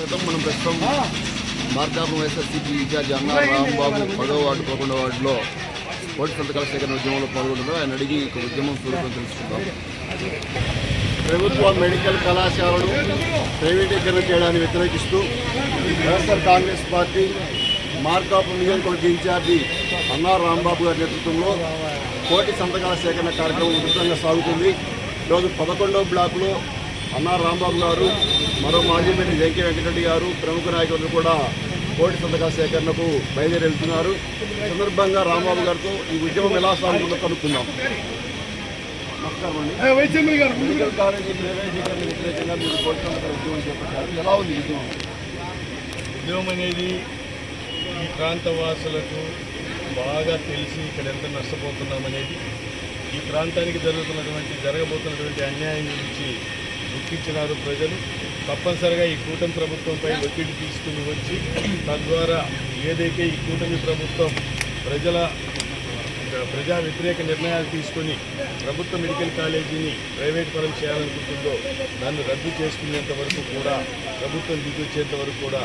స్వాగతం. మనం ప్రస్తుతం మార్కాపురం వైఎస్ఆర్సీపీ ఇన్ఛార్జ్ అన్న రాంబాబు పదవ వార్డు పదకొండవ వార్డులో ఓటు సంతకాల సేకరణ ఉద్యమంలో పాల్గొంటున్నారు. ఆయన అడిగి ఇక ఉద్యమం స్వరూపం తెలుసుకుందాం. ప్రభుత్వ మెడికల్ కళాశాలను ప్రైవేటీకరణ చేయడాన్ని వ్యతిరేకిస్తూ వైఎస్ఆర్ కాంగ్రెస్ పార్టీ మార్కాపురం నియోజకవర్గ ఇన్ఛార్జి అన్నా రాంబాబు గారి నేతృత్వంలో కోటి సంతకాల సేకరణ కార్యక్రమం ఉధృతంగా సాగుతుంది. ఈరోజు పదకొండవ బ్లాకులో అన్నా రాంబాబు గారు మరో మాజీ మంత్రి వెంకయ్య వెంకటరెడ్డి గారు ప్రముఖ నాయకులు కూడా కోటి సంతకాల సేకరణకు బయలుదేరి వెళ్తున్నారు సందర్భంగా రాంబాబు గారితో ఈ ఉద్యమం ఎలా సాగుతుందో కనుక్కుందాం. నమస్కారం అండి. మెడికల్ కాలేజీ ప్రైవేటీకరణ వ్యతిరేకంగా మీరు కోటి సంతకాల ఉద్యమం చేపట్టారు. ఎలా ఉంది ఉద్యమం? ఉద్యమం అనేది ఈ ప్రాంత వాసులకు బాగా తెలిసి ఇక్కడ ఎంత నష్టపోతున్నామనేది ఈ ప్రాంతానికి జరుగుతున్నటువంటి జరగబోతున్నటువంటి అన్యాయం గురించి గుర్తించినారు ప్రజలు. తప్పనిసరిగా ఈ కూటమి ప్రభుత్వంపై ఒత్తిడి తీసుకుని వచ్చి తద్వారా ఏదైతే ఈ కూటమి ప్రభుత్వం ప్రజల ప్రజా వ్యతిరేక నిర్ణయాలు తీసుకొని ప్రభుత్వ మెడికల్ కాలేజీని ప్రైవేట్ పరం చేయాలనుకుంటుందో దాన్ని రద్దు చేసుకునేంత వరకు కూడా ప్రభుత్వం దిగి వచ్చేంత వరకు కూడా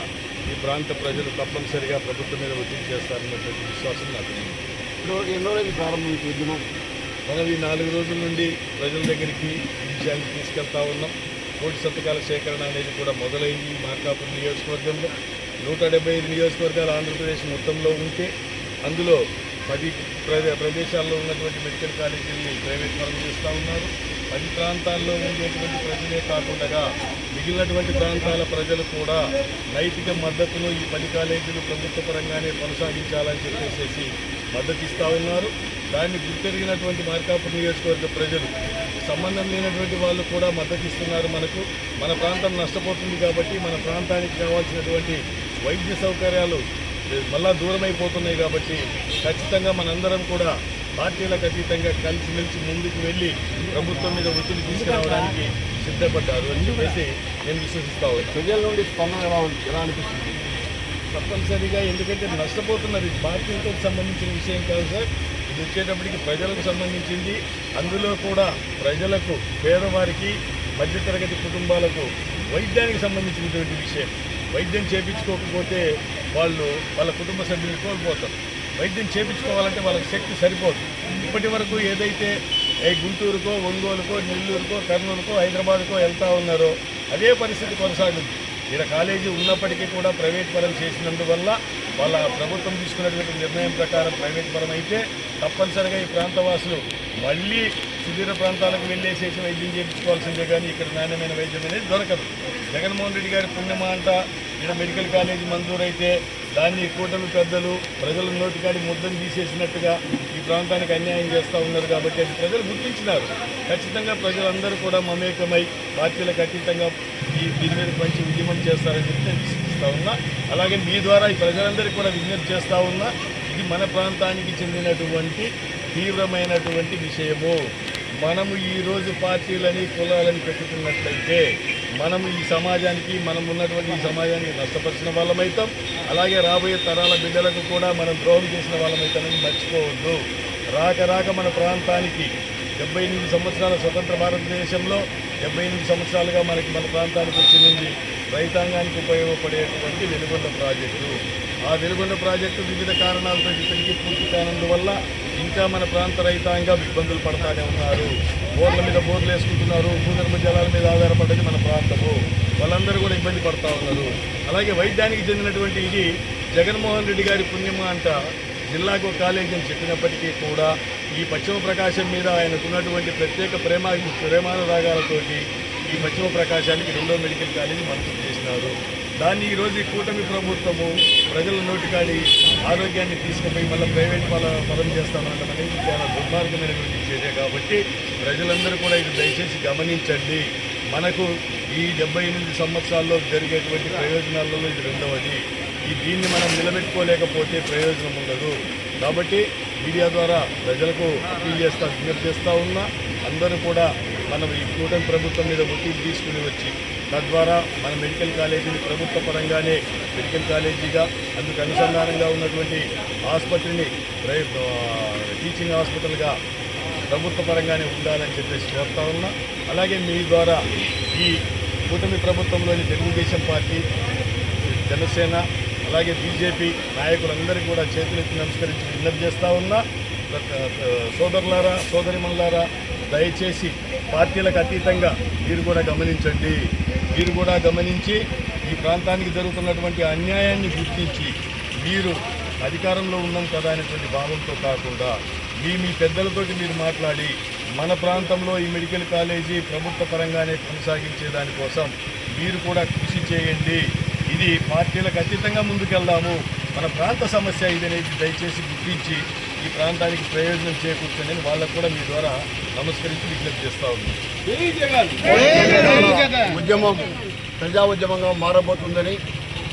ఈ ప్రాంత ప్రజలు తప్పనిసరిగా ప్రభుత్వం మీద ఒత్తిడి చేస్తారన్నటువంటి విశ్వాసం నాకు. ఇప్పుడు ఎన్నో రోజులు ఉద్యమం మనం ఈ నాలుగు రోజుల నుండి ప్రజల దగ్గరికి విషయాన్ని తీసుకెళ్తా ఉన్నాం. కోటి సంతకాల సేకరణ అనేది కూడా మొదలైంది మార్కాపురం నియోజకవర్గంలో. నూట డెబ్బై ఐదు నియోజకవర్గాలు ఆంధ్రప్రదేశ్ మొత్తంలో ఉంటే అందులో పది ప్రదే ప్రదేశాల్లో ఉన్నటువంటి మెడికల్ కాలేజీల్ని ప్రైవేట్ పరం చేస్తూ ఉన్నారు. పది ప్రాంతాల్లో ఉండేటువంటి ప్రజలే కాకుండా మిగిలినటువంటి ప్రాంతాల ప్రజలు కూడా నైతిక మద్దతును ఈ పది కాలేజీలు ప్రభుత్వ పరంగానే కొనసాగించాలని చెప్పేసి మద్దతు ఇస్తూ ఉన్నారు. దాన్ని గుర్తెరిగినటువంటి మార్కాపురం నియోజకవర్గ ప్రజలు సంబంధం లేనటువంటి వాళ్ళు కూడా మద్దతు ఇస్తున్నారు మనకు. మన ప్రాంతం నష్టపోతుంది కాబట్టి మన ప్రాంతానికి కావాల్సినటువంటి వైద్య సౌకర్యాలు మళ్ళా దూరమైపోతున్నాయి కాబట్టి ఖచ్చితంగా మనందరం కూడా పార్టీలకు అతీతంగా కలిసిమెలిసి ముందుకు వెళ్ళి ప్రభుత్వం మీద ఒత్తిడి తీసుకురావడానికి సిద్ధపడ్డారు అని చెప్పేసి నేను విశ్వసిస్తా ఉన్నాను. ప్రజల నుండి స్పందన ఎలా ఎలా అనిపిస్తుంది? తప్పనిసరిగా ఎందుకంటే నష్టపోతున్నారు ఇది పార్టీలతో సంబంధించిన విషయం కాదు సార్. ఇది వచ్చేటప్పటికి ప్రజలకు సంబంధించింది. అందులో కూడా ప్రజలకు పేదవారికి మధ్యతరగతి కుటుంబాలకు వైద్యానికి సంబంధించినటువంటి విషయం. వైద్యం చేపించుకోకపోతే వాళ్ళు వాళ్ళ కుటుంబ సభ్యులు కోల్పోతారు. వైద్యం చేపించుకోవాలంటే వాళ్ళకి శక్తి సరిపోదు. ఇప్పటి వరకు ఏదైతే గుంటూరుకో ఒంగోలుకో నెల్లూరుకో కర్నూలుకో హైదరాబాద్కో వెళ్తా ఉన్నారో అదే పరిస్థితి కొనసాగింది. ఇక్కడ కాలేజీ ఉన్నప్పటికీ కూడా ప్రైవేట్ పరం చేసినందువల్ల వాళ్ళ ప్రభుత్వం తీసుకున్నటువంటి నిర్ణయం ప్రకారం ప్రైవేట్ పరం అయితే తప్పనిసరిగా ఈ ప్రాంతవాసులు మళ్ళీ శిబిర ప్రాంతాలకు వెళ్ళేసేసి వైద్యం చేయించుకోవాల్సిందే కానీ ఇక్కడ నాణ్యమైన వైద్యం అనేది దొరకదు. జగన్మోహన్ రెడ్డి గారి పుణ్యమా అంట ఇక్కడ మెడికల్ కాలేజీ మంజూరైతే దాన్ని కూటమి పెద్దలు ప్రజల నోటికాడి ముద్దను తీసేసినట్టుగా ఈ ప్రాంతానికి అన్యాయం చేస్తూ ఉన్నారు కాబట్టి అది ప్రజలు గుర్తించినారు. ఖచ్చితంగా ప్రజలందరూ కూడా మమేకమై పార్టీలకు అతీతంగా ఈ దీని మీద మంచి ఉద్యమం చేస్తారని చెప్పి నేను విశ్వసిస్తూ ఉన్నా. అలాగే మీ ద్వారా ఈ ప్రజలందరికీ కూడా విజ్ఞప్తి చేస్తూ ఉన్నా ఇది మన ప్రాంతానికి చెందినటువంటి తీవ్రమైనటువంటి విషయము. మనము ఈరోజు పార్టీలని కులాలని పెట్టుకున్నట్లయితే మనము ఈ సమాజానికి మనం ఉన్నటువంటి ఈ సమాజానికి నష్టపరిచిన వాళ్ళమైతాం. అలాగే రాబోయే తరాల బిడ్డలకు కూడా మనం ద్రోహం చేసిన వాళ్ళమైతేనని మర్చిపోవద్దు. రాక రాక మన ప్రాంతానికి డెబ్బై ఎనిమిది సంవత్సరాల స్వతంత్ర భారతదేశంలో డెబ్బై ఎనిమిది సంవత్సరాలుగా మనకి మన ప్రాంతానికి వచ్చింది. రైతాంగానికి ఉపయోగపడేటువంటి వెలుగొండ ప్రాజెక్టు. ఆ వెలుగొండ ప్రాజెక్టు వివిధ కారణాలతో ఇప్పటికీ పూర్తి కానందువల్ల ఇంకా మన ప్రాంత రైతాంగం ఇబ్బందులు పడతానే ఉన్నారు. బోర్ల మీద బోర్లు వేసుకుంటున్నారు భూగర్భ జలాల మీద ఆధారపడ్డది మన ప్రాంతము. వాళ్ళందరూ కూడా ఇబ్బంది పడతా ఉన్నారు. అలాగే వైద్యానికి చెందినటువంటి ఇది జగన్మోహన్ రెడ్డి గారి పుణ్యమా అంట జిల్లాకు ఒక కాలేజీ అని చెప్పినప్పటికీ కూడా ఈ పశ్చిమ ప్రకాశం మీద ఆయనకున్నటువంటి ప్రత్యేక ప్రేమ ప్రేమానురాగాలతోటి ఈ పశ్చిమ ప్రకాశానికి రెండో మెడికల్ కాలేజీ మంజూరు చేసినారు. దాన్ని ఈరోజు ఈ కూటమి ప్రభుత్వము ప్రజల నోటికాడి ఆరోగ్యాన్ని తీసుకుపోయి మళ్ళీ ప్రైవేట్ పల పదం చేస్తామనడం అనేది చాలా దుర్మార్గమైనటువంటి చర్య కాబట్టి ప్రజలందరూ కూడా ఇది దయచేసి గమనించండి. మనకు ఈ డెబ్బై ఎనిమిది సంవత్సరాల్లో జరిగేటువంటి ప్రయోజనాలలో ఇది రెండవది. ఈ దీన్ని మనం నిలబెట్టుకోలేకపోతే ప్రయోజనం ఉండదు. కాబట్టి మీడియా ద్వారా ప్రజలకు అప్పీల్ చేస్తా విజ్ఞప్తి చేస్తూ ఉన్నా అందరూ కూడా మనం ఈ కూటమి ప్రభుత్వం మీద ఒత్తిడి తీసుకుని వచ్చి తద్వారా మన మెడికల్ కాలేజీని ప్రభుత్వ పరంగానే మెడికల్ కాలేజీగా అందుకు అనుసంధానంగా ఉన్నటువంటి ఆసుపత్రిని టీచింగ్ హాస్పిటల్గా ప్రభుత్వ పరంగానే ఉండాలని చెప్పేసి కోరుతా ఉన్నా. అలాగే మీ ద్వారా ఈ కూటమి ప్రభుత్వంలోని తెలుగుదేశం పార్టీ జనసేన అలాగే బీజేపీ నాయకులందరికీ కూడా చేతులెత్తి నమస్కరించి విజ్ఞప్తి చేస్తూ ఉన్నా. సోదరులారా సోదరిమల్లారా దయచేసి పార్టీలకు అతీతంగా మీరు కూడా గమనించండి. మీరు కూడా గమనించి ఈ ప్రాంతానికి జరుగుతున్నటువంటి అన్యాయాన్ని గుర్తించి మీరు అధికారంలో ఉన్నాం కదా అనేటువంటి భావంతో కాకుండా మీ మీ పెద్దలతోటి మీరు మాట్లాడి మన ప్రాంతంలో ఈ మెడికల్ కాలేజీ ప్రభుత్వ పరంగానే కొనసాగించే దానికోసం మీరు కూడా కృషి చేయండి. ఇది పార్టీలకు అతీతంగా ముందుకెళ్దాము. మన ప్రాంత సమస్య ఇదనేది దయచేసి గుర్తించి ఈ ప్రాంతానికి ప్రయోజనం చేకూర్చండి వాళ్ళకు కూడా మీ ద్వారా నమస్కరించి విజ్ఞప్తి చేస్తా ఉన్నాను ఉద్యమం ప్రజా ఉద్యమంగా మారబోతుందని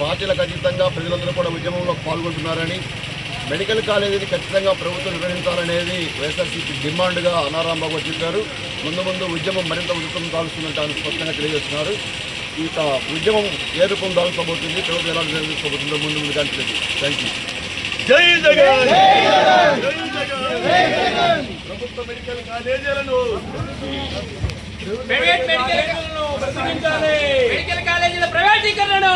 పార్టీలకు అతీతంగా ప్రజలందరూ కూడా ఉద్యమంలో పాల్గొంటున్నారని మెడికల్ కాలేజీని ఖచ్చితంగా ప్రభుత్వం నిర్వహించాలనేది వైఎస్ఆర్సీపీ డిమాండ్గా అనారాంబాబు చెప్పారు. ముందు ముందు ఉద్యమం మరింత ఉధృతం కాలుస్తుందంటే ఆయన స్పష్టంగా తెలియజేస్తున్నారు. ఇక ఉద్యమం ఏ రూపం దాల్చబోతుంది ప్రభుత్వం ఎలా నిర్వహించబోతుందో ముందు ముందు కానీ థ్యాంక్ యూ జై జగన్! ప్రభుత్వ మెడికల్ కాలేజీలను ప్రైవేట్ మెడికల్ ప్రశ్నించాలి మెడికల్ కాలేజీల ప్రైవేటీకరణను